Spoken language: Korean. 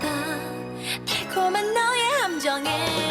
달콤한 너의 함정에